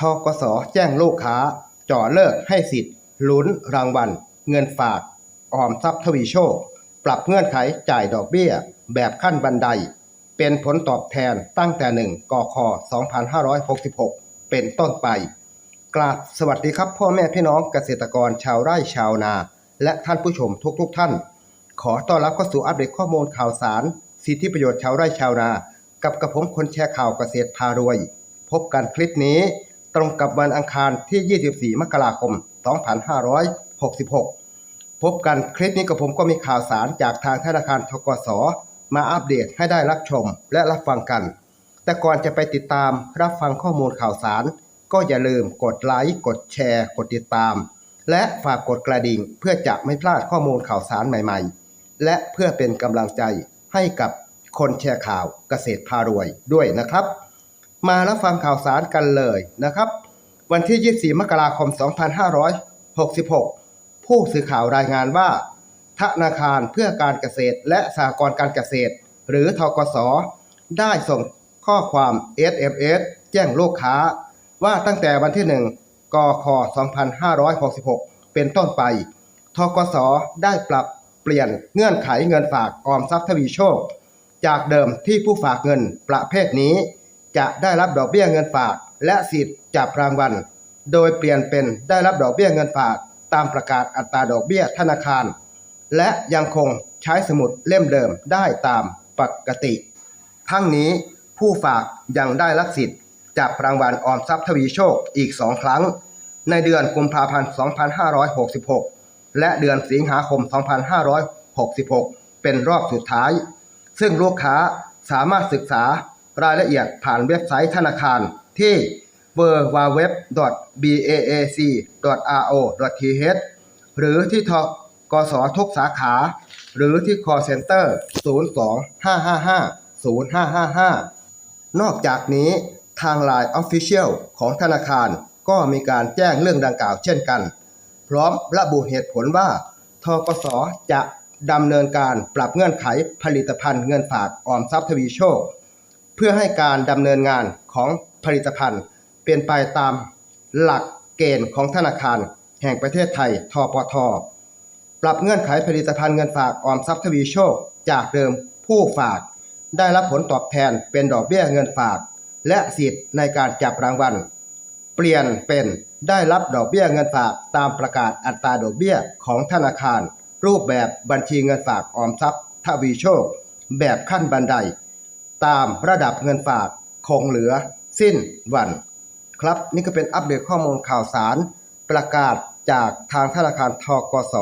ทกสแจ้งลูกค้าจ่อเลิกให้สิทธิ์ลุ้นรางวัล เงินฝากออมทรัพย์ทวีโชค ปรับเงื่อนไขจ่ายดอกเบี้ย แบบขั้นบันได เป็นผลตอบแทนตั้งแต่1กค2566 เป็นต้นไป กราบสวัสดีครับพ่อแม่พี่น้องเกษตรกรชาวไร่ชาวนา และท่านผู้ชมทุกๆทท่าน ขอต้อนรับเข้าสู่อัปเดตข้อมูลข่าวสาร สิทธิประโยชน์ชาวไร่ชาวนา กับกระผมคนแชร์ข่าวเกษตรพารวย พบกันคลิปนี้ ตรงกับวันอังคารที่ 24 มกราคม 2566 พบกันคลิปนี้กับผมก็มีข่าวสารจากทางธนาคารทกส มาอัปเดตให้ได้รับชมและรับฟังกัน แต่ก่อนจะไปติดตามรับฟังข้อมูลข่าวสาร ก็อย่าลืมกดไลค์กดแชร์ กดติดตาม และฝากกดกระดิ่งเพื่อจะไม่พลาดข้อมูลข่าวสารใหม่ๆ และเพื่อเป็นกำลังใจให้กับคนแชร์ข่าวเกษตรพารวยด้วยนะครับ มารับฟังข่าวสารกันเลยนะครับ วันที่ 24 มกราคม 2566 ผู้สื่อข่าวรายงานว่า ธนาคารเพื่อการเกษตรและสหกรณ์การเกษตร หรือทกส ได้ส่งข้อความ SMS แจ้งลูกค้า ว่าตั้งแต่วันที่ 1 กค 2566 เป็นต้นไป ทกส ได้ปรับเปลี่ยนเงื่อนไขเงินฝากออมทรัพย์ทวีโชค จากเดิมที่ผู้ฝากเงินประเภทนี้ จะได้รับดอกเบี้ยเงินฝาก และสิทธิ์จับรางวัล โดยเปลี่ยนเป็นได้รับดอกเบี้ยเงินฝาก ตามประกาศอัตราดอกเบี้ยธนาคาร และยังคงใช้สมุดเล่มเดิมได้ตามปกติ ทั้งนี้ผู้ฝากยังได้รับสิทธิ์จับรางวัลออมทรัพย์ทวีโชคอีก2ครั้ง ในเดือนกุมภาพันธ์ 2566 และเดือนสิงหาคม 2566 เป็นรอบสุดท้าย ซึ่งลูกค้าสามารถศึกษา รายละเอียดผ่านเว็บไซต์ธนาคารที่ www.baac.ro.th หรือที่ทกสทุกสาขา หรือที่ call center 02-555-0555 นอกจากนี้ทาง Line Official ของธนาคารก็มีการแจ้งเรื่องดังกล่าวเช่นกัน พร้อมระบุเหตุผลว่าทกสจะดำเนินการปรับเงื่อนไขผลิตภัณฑ์เงินฝากออมทรัพย์ทวีโชค เพื่อให้การดำเนินงานของผลิตภัณฑ์ เป็นไปตามหลักเกณฑ์ของธนาคาร แห่งประเทศไทย ทปท ปรับเงื่อนไขผลิตภัณฑ์เงินฝากออมทรัพย์ทวีโชค จากเดิมผู้ฝาก ได้รับผลตอบแทนเป็นดอกเบี้ยเงินฝาก และสิทธิ์ในการจับรางวัล เปลี่ยนเป็นได้รับดอกเบี้ยเงินฝากตามประกาศอัตราดอกเบี้ยของธนาคาร รูปแบบบัญชีเงินฝากออมทรัพย์ทวีโชค แบบขั้นบันได ตามระดับเงินฝากคงเหลือสิ้นวัน ครับนี่ก็เป็นอัปเดตข้อมูลข่าวสาร ประกาศจากทางธนาคารทกส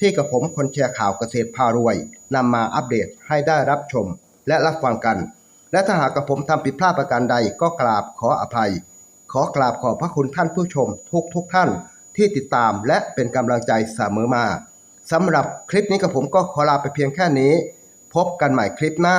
ที่กับผมคนแชร์ข่าวเกษตรพารวยนำมาอัปเดตให้ได้รับชม และรับฟังกัน และถ้าหากกับผมทำผิดพลาดประการใดก็กราบขออภัย ขอกราบขอบพระคุณท่านผู้ชมทุกทุกท่านที่ติดตามและเป็นกำลังใจเสมอมาสำหรับคลิปนี้กับผมก็ขอลาไปเพียงแค่นี้ พบกันใหม่คลิปหน้า